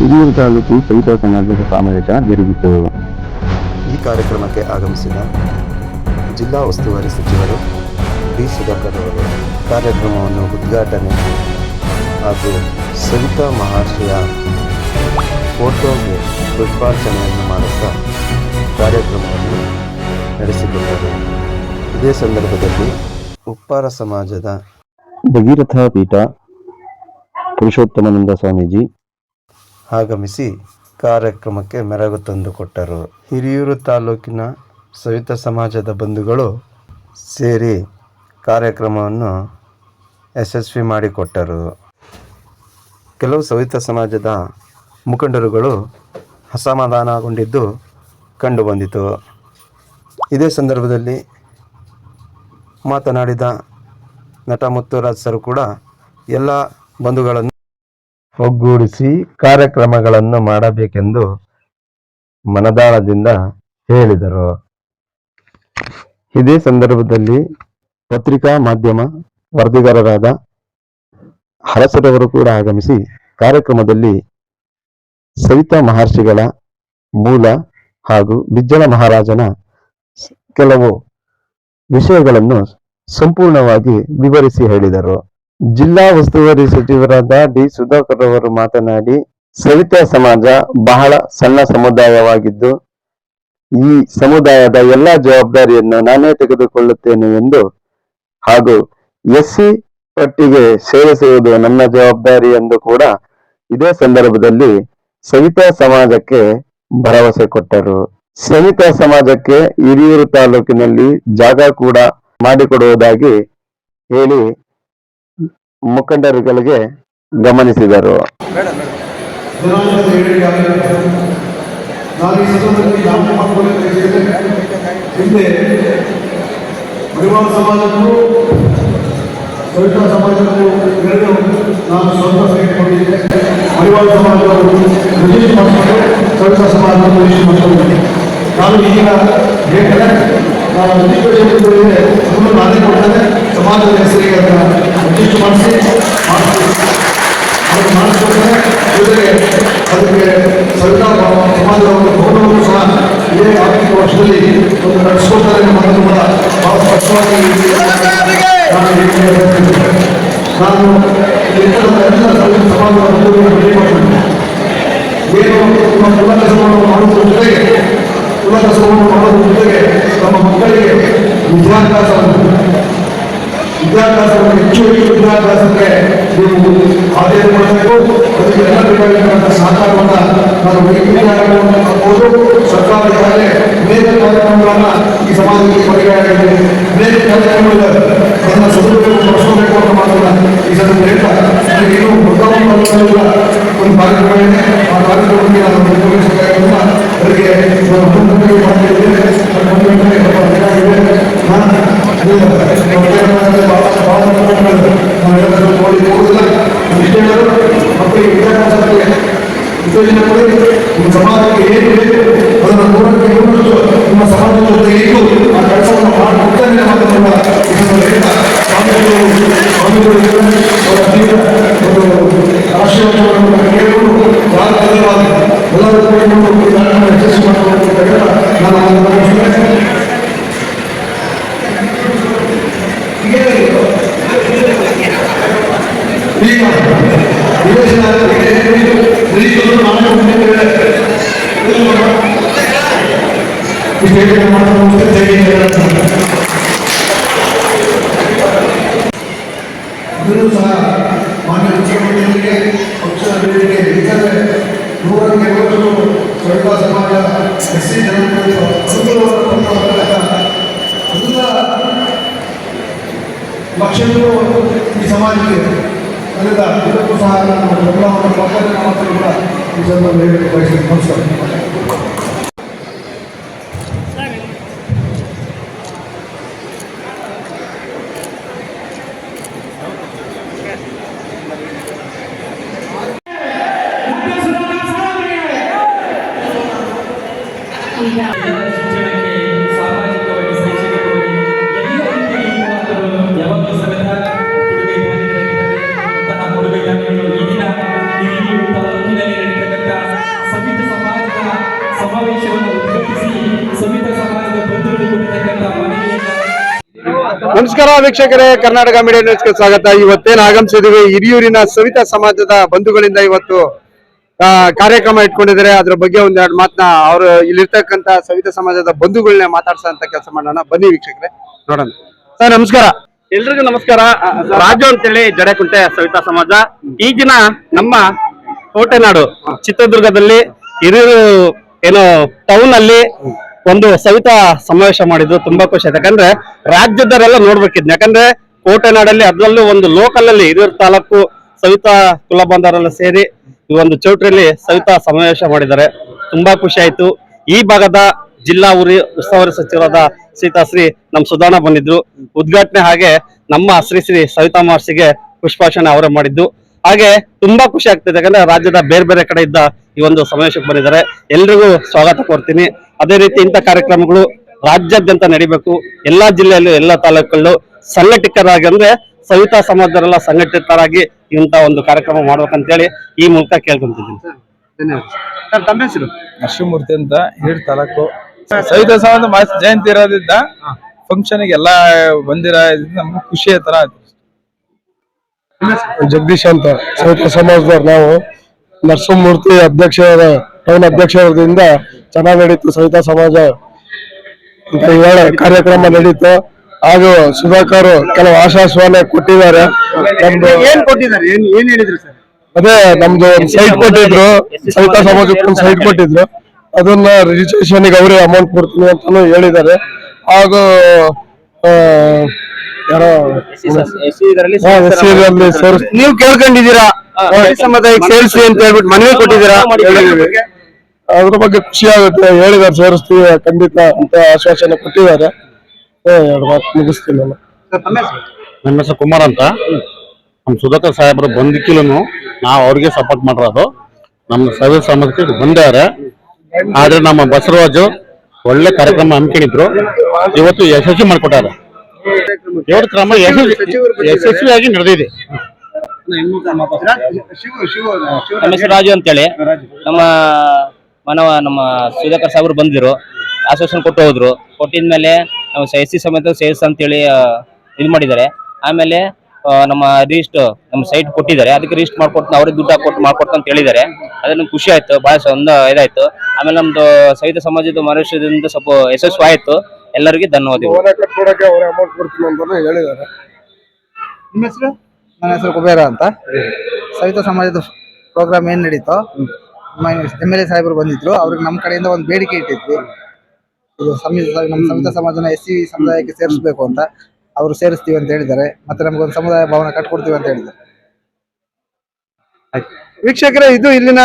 ಹಿರಿಯೂರು ತಾಲೂಕು ಸವಿತಾ ಸಮಾಜದ ಸಮಾವೇಶ ಜರುಗಿತು ಈ ಕಾರ್ಯಕ್ರಮಕ್ಕೆ ಆಗಮಿಸಿದ ಜಿಲ್ಲಾ ಉಸ್ತುವಾರಿ ಸಚಿವರು ಬಿ ಸುಧಾಕರ್ ಅವರು ಕಾರ್ಯಕ್ರಮವನ್ನು ಉದ್ಘಾಟನೆ ಹಾಗೂ ಸವಿತಾ ಮಹರ್ಷಿಯ ಫೋಟೋಗೆ ಪುಷ್ಪಾರ್ಚನೆಯನ್ನು ಮಾಡುತ್ತಾ ಕಾರ್ಯಕ್ರಮವನ್ನು ನಡೆಸಿಕೊಂಡರು. ಇದೇ ಸಂದರ್ಭದಲ್ಲಿ ಉಪ್ಪಾರ ಸಮಾಜದ ಭಗೀರಥ ಪೀಠ ಪುರುಷೋತ್ತಮಾನಂದ ಸ್ವಾಮೀಜಿ ಆಗಮಿಸಿ ಕಾರ್ಯಕ್ರಮಕ್ಕೆ ಮೆರಗು ತಂದುಕೊಟ್ಟರು ಹಿರಿಯೂರು ತಾಲೂಕಿನ ಸವಿತ ಸಮಾಜದ ಬಂಧುಗಳು ಸೇರಿ ಕಾರ್ಯಕ್ರಮವನ್ನು ಯಶಸ್ವಿ ಮಾಡಿಕೊಟ್ಟರು. ಕೆಲವು ಸವಿತ ಸಮಾಜದ ಮುಖಂಡರುಗಳು ಅಸಮಾಧಾನಗೊಂಡಿದ್ದು ಕಂಡುಬಂದಿತು. ಇದೇ ಸಂದರ್ಭದಲ್ಲಿ ಮಾತನಾಡಿದ ನಟ ಮುತ್ತುರಾಜ್ ಸರ್ ಕೂಡ ಎಲ್ಲ ಬಂಧುಗಳನ್ನು ಒಗ್ಗೂಡಿಸಿ ಕಾರ್ಯಕ್ರಮಗಳನ್ನು ಮಾಡಬೇಕೆಂದು ಮನದಾಳದಿಂದ ಹೇಳಿದರು. ಇದೇ ಸಂದರ್ಭದಲ್ಲಿ ಪತ್ರಿಕಾ ಮಾಧ್ಯಮ ವರದಿಗಾರರಾದ ಹರಸರವರು ಕೂಡ ಆಗಮಿಸಿ ಕಾರ್ಯಕ್ರಮದಲ್ಲಿ ಸವಿತಾ ಮಹರ್ಷಿಗಳ ಮೂಲ ಹಾಗೂ ಬಿಜ್ಜಳ ಮಹಾರಾಜನ ಕೆಲವು ವಿಷಯಗಳನ್ನು ಸಂಪೂರ್ಣವಾಗಿ ವಿವರಿಸಿ ಹೇಳಿದರು. ಜಿಲ್ಲಾ ಉಸ್ತುವಾರಿ ಸಚಿವರಾದ ಡಿ ಸುಧಾಕರ್ ಅವರು ಮಾತನಾಡಿ, ಸವಿತಾ ಸಮಾಜ ಬಹಳ ಸಣ್ಣ ಸಮುದಾಯವಾಗಿದ್ದು, ಈ ಸಮುದಾಯದ ಎಲ್ಲಾ ಜವಾಬ್ದಾರಿಯನ್ನು ನಾನೇ ತೆಗೆದುಕೊಳ್ಳುತ್ತೇನೆ ಎಂದು ಹಾಗೂ ಎಸ್ಸಿ ಪಟ್ಟಿಗೆ ಸೇರಿಸುವುದು ನನ್ನ ಜವಾಬ್ದಾರಿ ಎಂದು ಕೂಡ ಇದೇ ಸಂದರ್ಭದಲ್ಲಿ ಸವಿತಾ ಸಮಾಜಕ್ಕೆ ಭರವಸೆ ಕೊಟ್ಟರು. ಸವಿತಾ ಸಮಾಜಕ್ಕೆ ಹಿರಿಯೂರು ತಾಲೂಕಿನಲ್ಲಿ ಜಾಗ ಕೂಡ ಮಾಡಿಕೊಡುವುದಾಗಿ ಹೇಳಿ ಮುಖಂಡರುಗಳಿಗೆ ಗಮನಿಸಿದರು. ಸಮಾಜಕ್ಕೂ ಸವಿತಾ ಸಮಾಜಕ್ಕೂ ಎರಡು ನಾನು ಸ್ವಲ್ಪ ಸೇರಿಕೊಂಡಿದ್ದೆ ಮಡಿವಾಳ ಸಮಾಜದವರು ಬ್ರಿಟಿಷ್ ಮಕ್ಕಳು ಮಕ್ಕಳು ನಾನು ಈಗ ರಿಜಿಸ್ಟ್ರೇಷನ್ ಅದನ್ನು ನಾನೇ ಕೊಡ್ತೇನೆ ಸಮಾಜದ ಹೆಸರಿಗೆ ಅದನ್ನು ರಿಜಿಸ್ಟರ್ ಮಾಡಿಸಿ ಅದನ್ನು ಮಾಡಿಸ್ಕೊಡ್ತಾರೆ ಅದಕ್ಕೆ ಸರ್ಕಾರ ಸಮಾಜದ ಒಂದು ಗೌರವವನ್ನು ಸಹ ಇದೇ ವರ್ಷದಲ್ಲಿ ಒಂದು ನಡೆಸ್ಕೊಳ್ತಾರೆ ಅನ್ನೋದನ್ನು ಕೂಡ ಬಹಳ ಸ್ಪಷ್ಟವಾಗಿ ನಾನು ನಮ್ಮ ಕುಲ ಕೆಲಸವನ್ನು ಜೊತೆಗೆ ನಮ್ಮ ಮಕ್ಕಳಿಗೆ ವಿದ್ಯಾಭ್ಯಾಸವನ್ನು ವಿದ್ಯಾಭ್ಯಾಸವನ್ನು ಹೆಚ್ಚು ಹೆಚ್ಚು ವಿದ್ಯಾಭ್ಯಾಸಕ್ಕೆ ನೀವು ಆದೇಶ ಮಾಡಬೇಕು ಅದಕ್ಕೆ ಎಲ್ಲ ಬೇಕಾಗಿರುವಂತಹ ಸಹಕಾರವನ್ನು ನಾನು ವೈದ್ಯಕೀಯ ಕಾರ್ಯಕ್ರಮವನ್ನು ಮಾಡ್ಬೋದು ಸರ್ಕಾರ ಈಗಾಗಲೇ ಅನೇಕ ಕಾರ್ಯಕ್ರಮಗಳನ್ನು ಈ ಸಮಾಜಕ್ಕೆ ಪರಿಹಾರ ಅನೇಕ ಕಾರ್ಯಕ್ರಮಗಳಿವೆ ಅದನ್ನು ಸದುಪಯೋಗ ಪಡಿಸಬೇಕು ಅಂತ ಮಾತನ್ನ ಈ ಸಂದರ್ಭ ಹೇಳ್ತಾ ನನಗೆ ಇನ್ನೂ ಒಂದು ಕಾರ್ಯಕ್ರಮ ಆ ಕಾರ್ಯಕ್ರಮಕ್ಕೆ ನಾನು ಎಸ್ ಸಿ ಜನಾಂಗದ ಅನುಕೂಲವನ್ನು ಕೊಟ್ಟಿರ್ತಕ್ಕಂಥ ಎಲ್ಲ ಲಕ್ಷಗಳು ಈ ಸಮಾಜಕ್ಕೆ ಅದರಿಂದ ಇದಕ್ಕೂ ಸಹ ನಾನು ಬೆಂಬಲವನ್ನು ಪಕ್ಕದ ಮಾತ್ರ ಕೂಡ ಈ ಸಂದರ್ಭದಲ್ಲಿ ಹೇಳಲಿಕ್ಕೆ ಬಯಸ್ತೀನಿ ನಮಸ್ಕಾರ ನಮಸ್ಕಾರ ವೀಕ್ಷಕರೇ ಕರ್ನಾಟಕ ಮೀಡಿಯಾ ನ್ಯೂಸ್ಗೆ ಸ್ವಾಗತ. ಇವತ್ತೇನು ಆಗಮಿಸಿದೀವಿ ಹಿರಿಯೂರಿನ ಸವಿತಾ ಸಮಾಜದ ಬಂಧುಗಳಿಂದ ಇವತ್ತು ಕಾರ್ಯಕ್ರಮ ಇಟ್ಕೊಂಡಿದ್ದಾರೆ. ಅದ್ರ ಬಗ್ಗೆ ಒಂದೆರಡು ಮಾತನ್ನ ಅವರು ಇಲ್ಲಿರ್ತಕ್ಕಂತ ಸವಿತಾ ಸಮಾಜದ ಬಂಧುಗಳನ್ನ ಮಾತಾಡ್ಸಂತ ಕೆಲಸ ಮಾಡೋಣ. ಬನ್ನಿ ವೀಕ್ಷಕರೇ, ನೋಡೋಣ. ಸರ್, ನಮಸ್ಕಾರ. ಎಲ್ರಿಗೂ ನಮಸ್ಕಾರ. ರಾಜು ಅಂತೇಳಿ, ಜಡೆಕುಂಟೆ ಸವಿತಾ ಸಮಾಜ. ಈ ದಿನ ನಮ್ಮ ಕೋಟೆನಾಡು ಚಿತ್ರದುರ್ಗದಲ್ಲಿ ಹಿರಿಯರು ಏನು ಟೌನ್ ಅಲ್ಲಿ ಒಂದು ಸವಿತಾ ಸಮಾವೇಶ ಮಾಡಿದ್ರು ತುಂಬಾ ಖುಷಿ ಆಯ್ತು. ಯಾಕಂದ್ರೆ ರಾಜ್ಯದವರೆಲ್ಲ ನೋಡ್ಬೇಕಿದ್ ಯಾಕಂದ್ರೆ ಕೋಟೆನಾಡಲ್ಲಿ ಅದರಲ್ಲೂ ಒಂದು ಲೋಕಲ್ ಅಲ್ಲಿ ಹಿರಿಯೂರು ತಾಲೂಕು ಸವಿತಾ ಕುಲಬಂಧರೆಲ್ಲ ಸೇರಿ ಈ ಒಂದು ಚೌಟ್ರಿಯಲ್ಲಿ ಸವಿತಾ ಸಮಾವೇಶ ಮಾಡಿದ್ದಾರೆ. ತುಂಬಾ ಖುಷಿ ಆಯ್ತು. ಈ ಭಾಗದ ಜಿಲ್ಲಾ ಉರಿ ಉಸ್ತುವಾರಿ ಸಚಿವರಾದ ಸೀತಾಶ್ರೀ ನಮ್ ಸುಧಾನ ಬಂದಿದ್ರು. ಉದ್ಘಾಟನೆ ಹಾಗೆ ನಮ್ಮ ಶ್ರೀ ಶ್ರೀ ಸವಿತಾ ಮಹರ್ಷಿಗೆ ಪುಷ್ಪಾರ್ಚನೆ ಅವರೇ ಮಾಡಿದ್ದು. ಹಾಗೆ ತುಂಬಾ ಖುಷಿ ಆಗ್ತಿದೆ. ಯಾಕಂದ್ರೆ ರಾಜ್ಯದ ಬೇರೆ ಬೇರೆ ಕಡೆ ಇದ್ದ ಈ ಒಂದು ಸಮಾವೇಶಕ್ಕೆ ಬಂದಿದ್ದಾರೆ. ಎಲ್ರಿಗೂ ಸ್ವಾಗತ ಕೋರ್ತೀನಿ ಅದೇ ರೀತಿ ಇಂಥ ಕಾರ್ಯಕ್ರಮಗಳು ರಾಜ್ಯಾದ್ಯಂತ ನಡಿಬೇಕು. ಎಲ್ಲಾ ಜಿಲ್ಲೆಯಲ್ಲೂ, ಎಲ್ಲಾ ತಾಲೂಕಲ್ಲೂ ಸಂಘಟಿಕರಾಗಿ ಅಂದ್ರೆ ಸವಿತಾ ಸಮಾಜದವರೆಲ್ಲ ಸಂಘಟಿತರಾಗಿ ಇಂಥ ಒಂದು ಕಾರ್ಯಕ್ರಮ ಮಾಡ್ಬೇಕಂತೇಳಿ ಈ ಮೂಲಕ ಕೇಳ್ಕೊಂತಿದ್ದೀನಿ. ಧನ್ಯವಾದ. ಸರ್ ತಮ್ಮ ಹೆಸರು? ನರಸಿಂಹಮೂರ್ತಿ ಅಂತ ಹೇಳಿ ತಾಲೂಕು. ಸವಿತಾ ಸಮಾಜ ಮಾಸ್ ಜಯಂತಿ ಇರೋದ್ರಿಂದ ಫಂಕ್ಷನ್ ಎಲ್ಲ ಬಂದಿರ ನಮ್ಗೆ ಖುಷಿ ತರ ಜಗದೀಶ್ ಅಂತ ಸವಿತಾ ಸಮಾಜದವ್ರು ನಾವು. ನರಸಿಂಹಮೂರ್ತಿ ಅಧ್ಯಕ್ಷರ ಟೌನ್ ಅಧ್ಯಕ್ಷರಿಂದ ಚೆನ್ನಾಗಿ ನಡೀತು ಸವಿತಾ ಸಮಾಜ. ಕಾರ್ಯಕ್ರಮ ನಡೀತು. ಹಾಗೂ ಸುಧಾಕರ್ ಕೆಲವು ಆಶಾಸ್ವಾನ ಕೊಟ್ಟಿದ್ದಾರೆ. ನಮ್ದು ಏನ್ ಕೊಟ್ಟಿದ್ದಾರೆ? ಏನ್ ಏನ್ ಹೇಳಿದ್ರು ಸರ್? ಅದೇ ನಮ್ದು ಒಂದು ಸೈಟ್ ಕೊಟ್ಟಿದ್ರು. ಸವಿತಾ ಸಮಾಜಕ್ಕೆ ಒಂದು ಸೈಟ್ ಕೊಟ್ಟಿದ್ರು. ಅದನ್ನ ರಿಜಿಸ್ಟ್ರೇಷನ್ ಅವರೇ ಅಮೌಂಟ್ ಕೊಡ್ತೀನಿ ಅಂತಾನು ಹೇಳಿದ್ದಾರೆ. ಹಾಗೂ ಆ, ಯಾರೋ ಹಾ, SC ರಲ್ಲಿ ಸೇರ್ಸ್- ನೀವು ಕೇಳ್ಕೊಂಡಿದ್ದೀರಾ? ಸೇರಿಸಿ ಅಂತ ಹೇಳ್ಬಿಟ್ಟು ಮನವಿ ಕೊಟ್ಟಿದ್ದೀರಾ? ಹೇಳಿದ್ದೀವಿ. ಅದ್ರ ಬಗ್ಗೆ ಖುಷಿ ಆಗುತ್ತೆ. ಹೇಳಿದ್ದಾರೆ ಸೇರಿಸ್ತೀವಿ ಖಂಡಿತ ಅಂತ ಆಶ್ವಾಸನೆ ಕೊಟ್ಟಿದ್ದಾರೆ. ಎರಡು ಮಾತು ಮುಗಿಸ್ತೀನಿ ನಾನು. ನನ್ನ ಹೆಸರು ಕುಮಾರ್ ಅಂತ. ನಮ್ಮ ಸುಧಾಕರ್ ಸಾಹೇಬರು ಬಂದಿಕ್ಕಿಲ್ಲೂ ನಾವು ಅವ್ರಿಗೆ ಸಪೋರ್ಟ್ ಮಾಡಿರೋದು ನಮ್ಮ ಸರ್ವಿಸ್ ಸಮಾಜಕ್ಕೆ ಬಂದಾರ. ಆದ್ರೆ ನಮ್ಮ ಬಸವರಾಜು ಒಳ್ಳೆ ಕಾರ್ಯಕ್ರಮ ಹಮ್ಮಿಕೊಂಡಿದ್ರು ಇವತ್ತು ಯಶಸ್ವಿ ಮಾಡಿಕೊಟ್ಟಾರೆ. ಇವತ್ತು ಕ್ರಮ ಯಶಸ್ವಿ ಯಶಸ್ವಿಯಾಗಿ ನಡೆದಿದೆ. ನಮ್ಮ ಹೆಸರು ರಾಜು ಅಂತೇಳಿ. ನಮ್ಮ ಮನವ ನಮ್ಮ ಸುಧಾಕರ್ ಸಾಹೇಬ್ರು ಬಂದಿದ್ರು. ಆಶ್ವಾಸನೆ ಕೊಟ್ಟು ಹೋದ್ರು. ಕೊಟ್ಟಿದ್ಮೇಲೆ ನಾವು ಎಸ್ ಸಿ ಸಮೇತ ಸೇಲ್ಸ್ ಅಂತೇಳಿ ಹೇಳಿ ಇದು ಮಾಡಿದ್ದಾರೆ. ಆಮೇಲೆ ಆ, ನಮ್ಮ ರಿಜಿಸ್ಟ್ ನಮ್ಮ ಸೈಟ್ ಕೊಟ್ಟಿದ್ದಾರೆ. ಅದಕ್ಕೆ ರಿಜಿಸ್ಟ್ ಮಾಡ್ಕೊಟ್ಟು ಅವ್ರಿಗೆ ದುಡ್ಡು ಹಾಕೊಟ್ಟು ಮಾಡ್ಕೊಟ್ಟು ಅಂತ ಹೇಳಿದ್ದಾರೆ. ಅದನ್ನ ಖುಷಿ ಆಯ್ತು ಬಹಳ ಒಂದು ಇದಾಯ್ತು. ಆಮೇಲೆ ನಮ್ದು ಸಹಿತ ಸಮಾಜದ ಮನುಷ್ಯದಿಂದ ಸ್ವಲ್ಪ ಯಶಸ್ವಿ ಆಯ್ತು. ಎಲ್ಲರಿಗೂ ಧನ್ಯವಾದಗಳು. ನಿಮ್ಮ ಹೆಸರು? ನನ್ನ ಹೆಸರು ಕುಬೇರ ಅಂತ. ಸಹಿತ ಸಮಾಜದ ಪ್ರೋಗ್ರಾಮ್ ಏನ್ ನಡೀತೋ ಎಂ ಎಲ್ ಎ ಸಾಹೇಬರು ಬಂದಿದ್ರು. ಅವ್ರಿಗೆ ನಮ್ಮ ಕಡೆಯಿಂದ ಒಂದು ಬೇಡಿಕೆ ಇಟ್ಟಿದ್ವಿ. ಇದು ನಮ್ಮ ಸಮಾಜನ ಎಸ್ ಸಿ ಸಮುದಾಯಕ್ಕೆ ಸೇರಿಸಬೇಕು ಅಂತ ಅವರು ಸೇರಿಸ್ತೀವಿ ಅಂತ ಹೇಳಿದ್ದಾರೆ. ಮತ್ತೆ ನಮ್ಗೊಂದು ಸಮುದಾಯ ಭವನ ಕಟ್ಕೊಡ್ತೀವಿ ಅಂತ ಹೇಳಿದ್ದಾರೆ. ವೀಕ್ಷಕರೇ ಇದು ಇಲ್ಲಿನ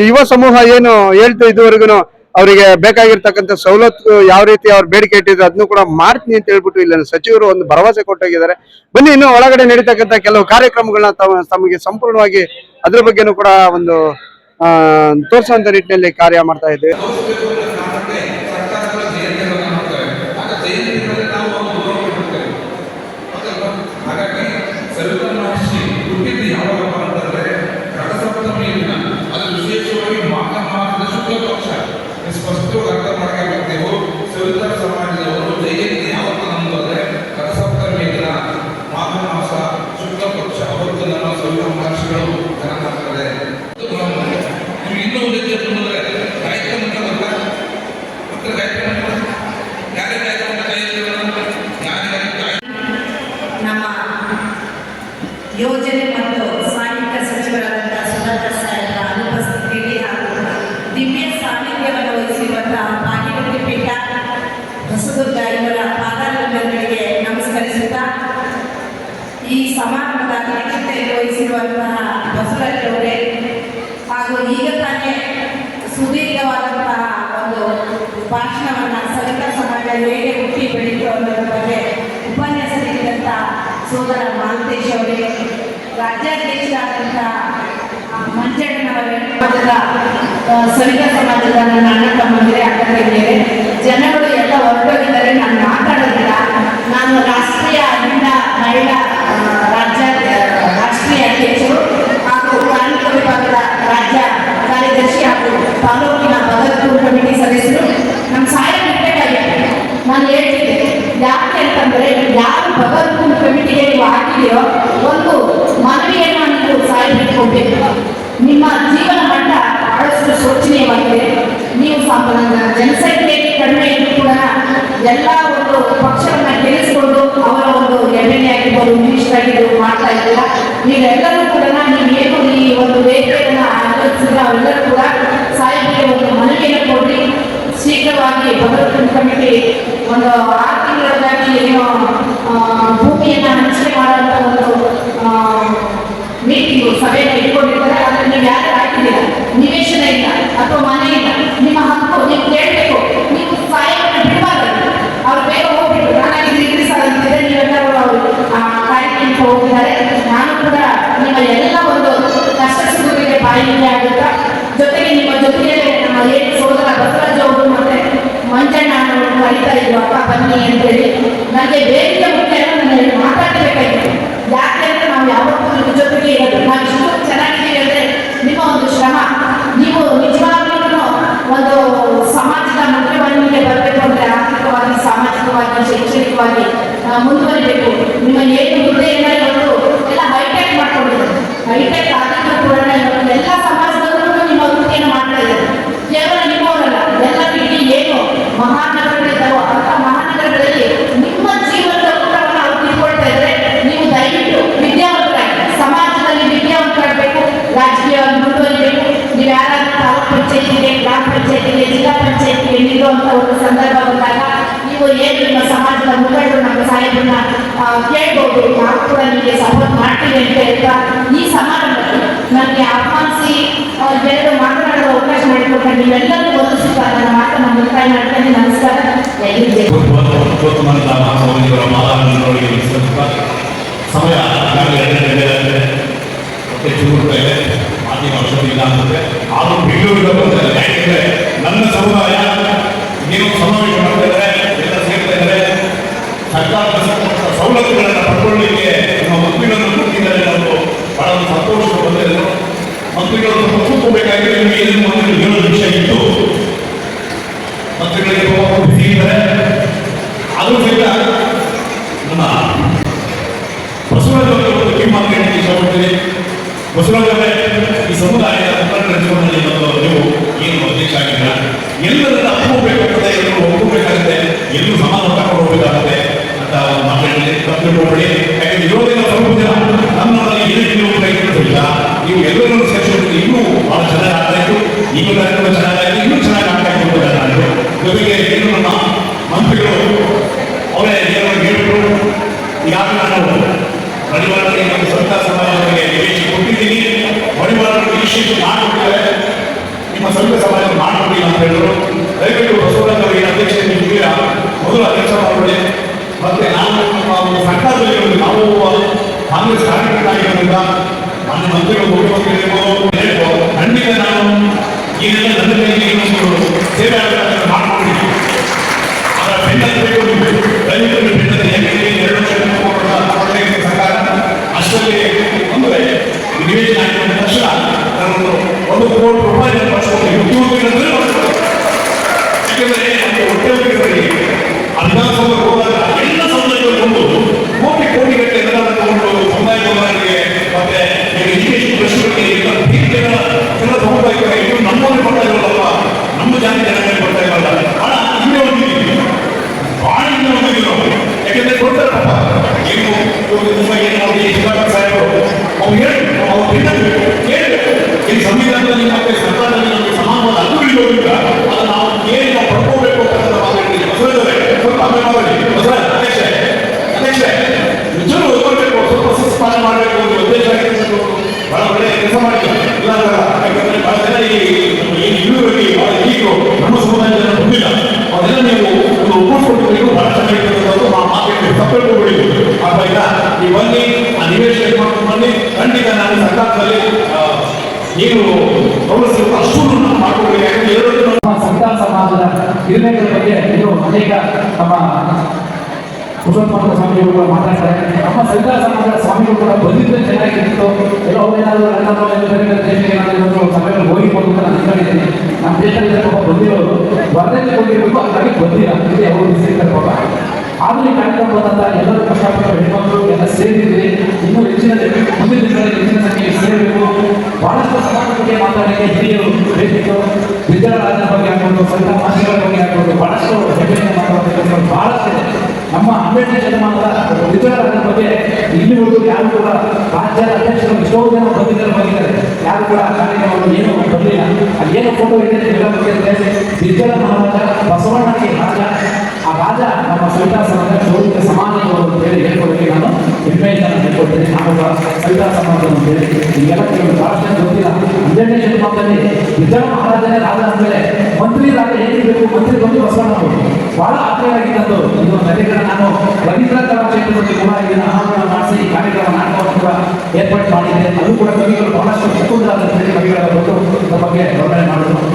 ಯುವ ಸಮೂಹ ಏನು ಹೇಳ್ತು ಇದುವರೆಗೂ ಅವರಿಗೆ ಬೇಕಾಗಿರ್ತಕ್ಕಂಥ ಸವಲತ್ತು ಯಾವ ರೀತಿ ಅವ್ರ ಬೇಡಿಕೆ ಇಟ್ಟಿದ್ರು ಅದನ್ನು ಕೂಡ ಮಾಡ್ತೀನಿ ಅಂತ ಹೇಳ್ಬಿಟ್ಟು ಇಲ್ಲಿನ ಸಚಿವರು ಒಂದು ಭರವಸೆ ಕೊಟ್ಟೋಗಿದ್ದಾರೆ. ಬನ್ನಿ ಇನ್ನು ಒಳಗಡೆ ನಡೀತಕ್ಕಂಥ ಕೆಲವು ಕಾರ್ಯಕ್ರಮಗಳನ್ನ ತಮಗೆ ಸಂಪೂರ್ಣವಾಗಿ ಅದ್ರ ಬಗ್ಗೆನೂ ಕೂಡ ಒಂದು ಆ ತೋರಿಸುವಂತ ನಿಟ್ಟಿನಲ್ಲಿ ಕಾರ್ಯ ಮಾಡ್ತಾ ಇದ್ದೀವಿ ಸ್ಪಷ್ಟವಾಗಿ ಅರ್ಥ ಮಾಡ್ಕೊಳ್ಬೇಕು ಸವಿತಾ ಸಮಾಜದವರು ಜಯಂತಿ ಯಾವತ್ತು ನಮ್ದು ಅಂದ್ರೆ ರಥಸಪ್ತಮಿ ದಿನ ಮಾಘ ಮಾಸ ಶುಕ್ಲ ಪಕ್ಷ ಅವತ್ತು ನಮ್ಮ ಸವಿತಾ ಮಹರ್ಷಿಗಳು ಜನ ಮಾಡ್ತಾರೆ ನೀವು ಇನ್ನೂ ಒಂದು ರೀತಿ ಅಂದ್ರೆ ಗಾಯಕ ಮಂಡಲ ಮತ್ತೆ ಗಾಯಕ ಮಂಡಲ ಯಾರೇ ಗಾಯಕ ಮಂಡಲ ಕೈ ಎತ್ತಿದ್ರು? ಯಾರೇ ಗಾಯಕ ನಮ್ಮ ಯೋಜನೆ ಮತ್ತು ಸಾಹಿತ್ಯ ಸಚಿವರಾದಂತಹ ಸುಧಾಕರ್ ಸಾಹೇಬರ ಅನುಪಸ್ಥಿತಿಯಲ್ಲಿ ಹಾಗೂ ದಿವ್ಯ ಸಾನ್ನಿಧ್ಯವನ್ನು ವಹಿಸಿರುವಂತಹ ಭಾಗ್ಯವತಿ ಪೀಠ ಹೊಸದುರ್ಗ ಇವರ ಪಾದಾಲಗಳಿಗೆ ನಮಸ್ಕರಿಸುತ್ತಾ ಈ ಸಮಾರಂಭದ ಅಧ್ಯಕ್ಷತೆ ವಹಿಸಿರುವಂತಹ ಬಸವರಾಜವರೇ ಹಾಗೂ ಈಗ ತಾನೇ ಸುದೀರ್ಘವಾದಂತಹ ಒಂದು ಭಾಷಣವನ್ನ ಸವಿತಾ ಸಮಾಜ ಹೇಗೆ ಹುಟ್ಟಿ ಬೆಳೀತು ಅನ್ನೋದ್ರ ಬಗ್ಗೆ ಉಪನ್ಯಾಸ ನೀಡಿದಂಥ ಸೋದರ ಮಾಲತೇಶ್ ಅವರೇ ರಾಜ್ಯಾಧ್ಯಕ್ಷರಾದಂತಹ ಮಂಜಣ್ಣನವರೇ, ಸಮಾಜದ ಸವಿತಾ ಸಮಾಜದ ನನ್ನ ಅಣ್ಣ ತಮ್ಮಂದಿರೇ, ಅಕ್ಕ ತಂಗಿಯರೇ, ಜನಗಳು ಎಲ್ಲ ಹೊರಟೋಗಿದ್ದಾರೆ ನಾನು ಮಾತಾಡೋದಿಲ್ಲ. ನಾನು ರಾಷ್ಟ್ರೀಯ ಮಹಿಳಾ ಆ, ರಾಜ್ಯ ರಾಷ್ಟ್ರೀಯ ಅಧ್ಯಕ್ಷರು ಹಾಗೂ ಕಾರ್ಮಿಕ ವಿಭಾಗದ ರಾಜ್ಯ ಕಾರ್ಯದರ್ಶಿ ಹಾಗೂ ತಾಲೂಕಿನ ಭಗತ್ಪುರ ಕಮಿಟಿ ಸದಸ್ಯರು ನಮ್ಮ ಸಹಾಯ ಬೇಕಾಗಿತ್ತು ನಾನು ಹೇಳ್ತಿದ್ದೆ ಯಾಕೆ ಅಂತಂದ್ರೆ ಯಾರು ಭಗತ್ ಆಗ್ತೀರೋ ಒಂದು ಮನವಿಯನ್ನು ನೀವು ಸಾಹಿತ್ಯಕ್ಕೆ ಕೊಡಬೇಕು ನಿಮ್ಮ ಜೀವನ ಮಟ್ಟ ಬಹಳಷ್ಟು ಶೋಚನೀಯವಾಗಿದೆ ನೀವು ಸಮ- ಜನಸಂಖ್ಯೆ ಕಡಿಮೆ ಇದ್ರೂ ಕೂಡ ಎಲ್ಲ ಒಂದು ಪಕ್ಷವನ್ನ ಗೆಲ್ಲಿಸಿಕೊಂಡು ಅವರ ಒಂದು ಎಂ ಎಲ್ ಎ ಆಗಿರ್ಬೋದು ಮಿನಿಸ್ಟರ್ ಆಗಿರ್ಬೋದು ಮಾಡ್ತಾ ಇದ್ದೀರಾ? ನೀವೆಲ್ಲರೂ ಕೂಡ ನೀವು ಏನು ಈ ಒಂದು ವೇದಿಕೆಯನ್ನ ಆಯೋಜಿಸಿದ್ರೆ ಅವೆಲ್ಲರೂ ಕೂಡ ಸಾಹಿತ್ಯಕ್ಕೆ ಒಂದು ಮನವಿಯನ್ನು ಕೊಡ್ರಿ ಶೀಘ್ರವಾಗಿ ಭಗವತ್ ಕಮಿಟಿ ಒಂದು ಆರು ಏನು ಭೂಮಿಯನ್ನ ಹಂಚಿಕೆ ಮಾಡುವಂತ ಒಂದು ಮೀಟಿಂಗ್ ಸಭೆಯನ್ನು ಇಟ್ಕೊಂಡಿರ್ತಾರೆ ಬಾಯಿಗೆ ಆಗುತ್ತಾ? ಜೊತೆಗೆ ನಿಮ್ಮ ಜೊತೆಗೆ ನಮ್ಮ ಏನು ಸೋದರ ಬಸವರಾಜ್ ಅವರು ಮತ್ತೆ ಮಂಜಣ್ಣ ಕರೀತಾ ಅಂತ ಬನ್ನಿ ಅಂತೇಳಿ ನನಗೆ ಬೇರೆ ಮುಖ್ಯ ನನಗೆ ಮಾತಾಡಬೇಕಾಗಿತ್ತು. ಯಾಕೆಂದ್ರೆ ನಾವು ಯಾವತ್ತೂ ನಿಮ್ಮ ಜೊತೆಗೆ ಇರೋದು ನಾವು ಇಷ್ಟು ಚೆನ್ನಾಗಿದ್ದೀವಿ ಅಂದ್ರೆ ನಿಮ್ಮ ಒಂದು ಶ್ರಮ, ನೀವು ನಿಜವಾಗ್ಲೂ ಒಂದು ಸಮಾಜದ ಮುಖ್ಯವಾಹಿನಿಗೆ ಬರಬೇಕು ಅಂದ್ರೆ ಆರ್ಥಿಕವಾಗಿ, ಸಾಮಾಜಿಕವಾಗಿ, ಶೈಕ್ಷಣಿಕವಾಗಿ ಮುಂದುವರಿಬೇಕು. ನಿಮ್ಮ ಏನು ಹುದ್ದೆ ಏನಾದ್ರು ಎಲ್ಲ ಹೈಟೆಕ್ ಮಾಡ್ಕೊಂಡಿದ್ದಾರೆ. ಹೈಟೆಕ್ ಆಗಿದ್ದು ಕೂಡ ಇವತ್ತು ಎಲ್ಲ ಸಮಾಜದವರು ನಿಮ್ಮ ವೃತ್ತಿಯನ್ನು ಮಾಡ್ತಾ ಇದ್ದಾರೆ ಕೇವಲ ನಿಮ್ಮವರಲ್ಲ ಎಲ್ಲ ಇಡೀ ಏನು ಮಹಾನಗರಗಳಿದ್ದಾವೋ ಅಂತ ಮಹಾನಗರಗಳಲ್ಲಿ ನಿಮ್ಮ ಜೀವನದ ಊಟವನ್ನು ಅವ್ರು ತಿಳ್ಕೊಳ್ತಾ ಇದ್ದಾರೆ ನೀವು ದಯವಿಟ್ಟು ವಿದ್ಯಾವಂತರಾಗಿ ಸಮಾಜದಲ್ಲಿ ವಿದ್ಯಾವಂತರಾಗಬೇಕು ರಾಜಕೀಯವಾಗಿ ಮುಂದುವರಿಬೇಕು ನೀವು ಯಾರಾದ್ರೂ ತಾಲೂಕು ಪಂಚಾಯತಿಗೆ ಗ್ರಾಮ ಪಂಚಾಯತಿಗೆ ಜಿಲ್ಲಾ ಪಂಚಾಯತಿಗೆ ನೀಡುವಂತ ಒಂದು ಸಂದರ್ಭ ಬಂದಾಗ ನೀವು ಏನು ನಿಮ್ಮ ಸಮಾಜದ ಮುಖಂಡರು ನಮ್ಮ ಸಾಹೇಬರನ್ನ ಆ, ಕೇಳ್ಬೋದು ನಾವು ಕೂಡ ನಿಮಗೆ ಸಪೋರ್ಟ್ ಮಾಡ್ತೀವಿ ಅಂತ ಹೇಳ್ತಾ ಈ ಸಮಾರಂಭದಲ್ಲಿ ನನಗೆ ಆಹ್ವಾನಿಸಿ ಎರಡು ಮಾತನಾಡುವ ಅವಕಾಶ ಮಾಡಿಕೊಟ್ಟ ನೀವೆಲ್ಲರೂ ಒಂದು ಸುತ್ತ ನನ್ನ ಮಾತನ್ನು ಮುಕ್ತಾಯ ಮಾಡ್ತೇನೆ ನಮಸ್ಕಾರ. ಸಮಯ ಈಗಾಗಲೇ ಎರಡು ಗಂಟೆ. ಹೆಚ್ಚು ಕೊಡ್ತಾ ಇದೆ. ಮಾತಿನ ಅವಶ್ಯಕತೆ ಇಲ್ಲ ಅನ್ಸುತ್ತೆ ಆದರೂ ಬೆಂಗಳೂರಿಗೆ ಬರ್ತಾರೆ ಯಾಕೆಂದ್ರೆ ನನ್ನ ಸಮುದಾಯ ಏನು ಸಮಾವೇಶ ಮಾಡ್ತಾ ಎಲ್ಲ ಸಂಪೂರ್ಣ ಸವಲತ್ತುಗಳನ್ನು ಪಡ್ಕೊಳ್ಳಿಕ್ಕೆ ನಮ್ಮ ಮಕ್ಕಳನ್ನು ಕೊಟ್ಟಿದ್ದಾರೆ ಅನ್ನೋದು ಬಹಳ ಸಂತೋಷ ಎಲ್ಲರನ್ನು ಸೇರಿಸಿದ್ರೆ ಇನ್ನೂ ಬಹಳ ಚೆನ್ನಾಗಿ ಆಗ್ತಾ ಇತ್ತು ಈಗ ಕಾರ್ಯಕ್ರಮ ಚೆನ್ನಾಗಿ ಇನ್ನೂ ಚೆನ್ನಾಗಿ ಆಗ್ತಾ ಇತ್ತು ನಾನು ಜೊತೆಗೆ ಏನು ನಮ್ಮ ಮಂತ್ರಿಗಳು, ಅವರೇ ಏನು ಹೇಳಿದ್ರು, ಯಾರು ನಾನು ಮಡಿವಾಳರಿಗೆ ನಮ್ಮ ಸ್ವಂತ ಸಮಾಜಕ್ಕೆ ನಿವೇಶನ ಕೊಟ್ಟಿದ್ದೀನಿ. ಪರಿವಾರಕ್ಕೆ ನಿಶ್ಚಿತ ಮಾಡಿಕೊಟ್ಟಿದ್ದಾರೆ ನಿಮ್ಮ ಸ್ವಂತ ಸಮಾಜ ಮಾಡಿಕೊಡಿ ಅಂತ ಹೇಳಿದ್ರು. ದಯವಿಟ್ಟು ಬಸವರಾಜ ಅವರಿಗೆ ಅಧ್ಯಕ್ಷತೆ ನಿಮಗೆ ಮೊದಲು ಅಧ್ಯಕ್ಷ ಮಾಡಿಕೊಡಿ ಮತ್ತೆ ನಾವು ಸರ್ಕಾರದಲ್ಲಿ ನಾವು ಕಾಂಗ್ರೆಸ್ ಕಾರ್ಯಕರ್ತರಾಗಿರೋದ್ರಿಂದ ಮಂತ್ರಿಗಳು ಮುಖ್ಯಮಂತ್ರಿಗಳು ಹೇಳ್ಬೋದು. ಖಂಡಿತ ನಾನು ಏನೆಲ್ಲ ನನ್ನ ಕೈಗೆ ಸೇವೆ ಎರಡು ಕೊಡ್ತಾ ಇದೆ ಸರ್ಕಾರ ಅಂದ್ರೆ ನಿವೇಶನ ಆಗಿದ ತಕ್ಷಣ ಒಂದು ಕೋಟಿ ರೂಪಾಯಿ ಬಳಸ್ಕೊಂಡು ಉದ್ಯೋಗಿಗಳಂದ್ರೆ ಯಾಕಂದ್ರೆ ನಮಗೆ ಉದ್ಯೋಗಿಗಳಿಗೆ ವಿಧಾನಸಭೆ ಹೋದಾಗ ಎಲ್ಲ ಬಂದು ಮಾಡ್ಕೊಂಡು ಖಂಡಿತ ನಾನು ಸರ್ಕಾರದಲ್ಲಿ ನೀವು ಗೌರವಿಸಬೇಕು ಅಷ್ಟು ಮಾಡಿಕೊಡ್ಬೇಕು ಯಾಕಂದ್ರೆ ನಮ್ಮ ಸಂತಾನ ಸಮಾಜದ ನಿರ್ಣಯಗಳ ಬಗ್ಗೆ ಅನೇಕ ನಮ್ಮ ಪುರುಷೋತ್ತಮ ಸ್ವಾಮಿಗಳು ಕೂಡ ಮಾತಾಡ್ತಾರೆ. ನಮ್ಮ ಸಂತಾನ ಸಮಾಜದ ಸ್ವಾಮಿಗಳು ಕೂಡ ಬಂದಿದ್ದರೆ ಚೆನ್ನಾಗಿತ್ತು ಎಲ್ಲೋ ಏನಾದರೂ ದೇಶಕ್ಕೆ ಒಂದು ಸಭೆಗಳು ಹೋಗಿರ್ಬೋದು ಅಂತ ನಾನು ಅನ್ಕೊಂಡಿದ್ದೀನಿ ನಮ್ಮ ದೇಶದಲ್ಲಿ ಪಾಪ ಬಂದಿರೋರು ವರದಿ ಹೋಗಿರ್ಬೇಕು ಹಾಗಾಗಿ ಬಂದಿಲ್ಲ. ಅವರು ಆ ಆದ್ರೆ ಈ ಕಾರ್ಯಕ್ರಮ ಬಂದಂತ ಎಲ್ಲರೂ ಕಷ್ಟಪಟ್ಟ ಹೆಣ್ಮಕ್ಳು ಎಲ್ಲ ಸೇರಿದ್ವಿ. ಇನ್ನೂ ಹೆಚ್ಚಿನ ಮುಂದಿನ ದಿನಗಳಲ್ಲಿ ಹೆಚ್ಚಿನ ಸಂಖ್ಯೆಯಲ್ಲಿ ಸೇರಬೇಕು. ಬಹಳಷ್ಟು ಸಮಾಜ ಬಗ್ಗೆ ಮಾತಾಡಲಿಕ್ಕೆ ಹಿರಿಯರು ಬೇಕಿತ್ತು ವಿದ್ಯಾರಾಜನ ಬಗ್ಗೆ ಆಗ್ಬೋದು ಸಣ್ಣ ಮಾಸಿಗಳ ಬಗ್ಗೆ ಆಗ್ಬೋದು, ಬಹಳಷ್ಟು ಹೆಮ್ಮೆಯಿಂದ ಮಾತಾಡಬೇಕು ಬಹಳಷ್ಟು. ನಮ್ಮ ಹನ್ನೆರಡನೇ ಶತಮಾನದ ವಿದ್ಯಾರಾಜನ ಬಗ್ಗೆ ಇಲ್ಲಿವರೆಗೂ ಯಾರು ಕೂಡ ರಾಜ್ಯದ ಅಧ್ಯಕ್ಷರು ಎಷ್ಟೋ ಜನ ಬಂದಿದ್ದಾರೆ ಬಂದಿದ್ದಾರೆ. ಯಾರು ಕೂಡ ಕಾರ್ಯಕ್ರಮವನ್ನು ಏನು ಬರಲಿಲ್ಲ ಏನು ಫೋಟೋ ಇದೆ ವಿದ್ಯಾರ ಮಹಾರಾಜ ಬಸವಣ್ಣನಿಗೆ ರಾಜ. ಆ ರಾಜ ನಮ್ಮ ಸವಿತಾ ಸಮಾಜ ಅಂತ ಹೇಳಿ ನಾನು ಹೇಳ್ಕೊಡ್ತೇನೆ ನಾನು ಸವಿತಾ ಸಮಾಜ ಅಂತ ಹೇಳಿ ಈಗೆಲ್ಲ ಕೆಲವು ಬಹಳಷ್ಟು ಜನ ಗೊತ್ತಿಲ್ಲ. ಹನ್ನೆರಡನೇ ಶತಮಾನದಲ್ಲಿ ವಿದ್ಯಾರ ಮಹಾರಾಜನೇ ರಾಜ ಅಂದಮೇಲೆ ಮಂತ್ರಿ ರಾಜ ಹೇಗಿರಬೇಕು ಮಂತ್ರಿ ಬಂದು ಬಸವಣ್ಣ ಅವರು. ಬಹಳ ಆತ್ಮೀಯವಾಗಿದ್ದು ಇದು ನಾನು ರವೀಂದ್ರ ಕಲಾಕ್ಷೇತ್ರದಲ್ಲಿ ಕೂಡ ಇದನ್ನ ಅನಾವರಣ ಮಾಡಿಸಿ ಕಾರ್ಯಕ್ರಮ ನಾಟಕವನ್ನು ಕೂಡ ಏರ್ಪಾಡು ಮಾಡಿದ್ದೆ. ಅದು ಕೂಡ ಕವಿಗಳು ಬಹಳಷ್ಟು ಮುಖಂಡರಾದ ಕವಿಗಳ ಬಗ್ಗೆ ವರ್ಣನೆ ಮಾಡಿದ್ರು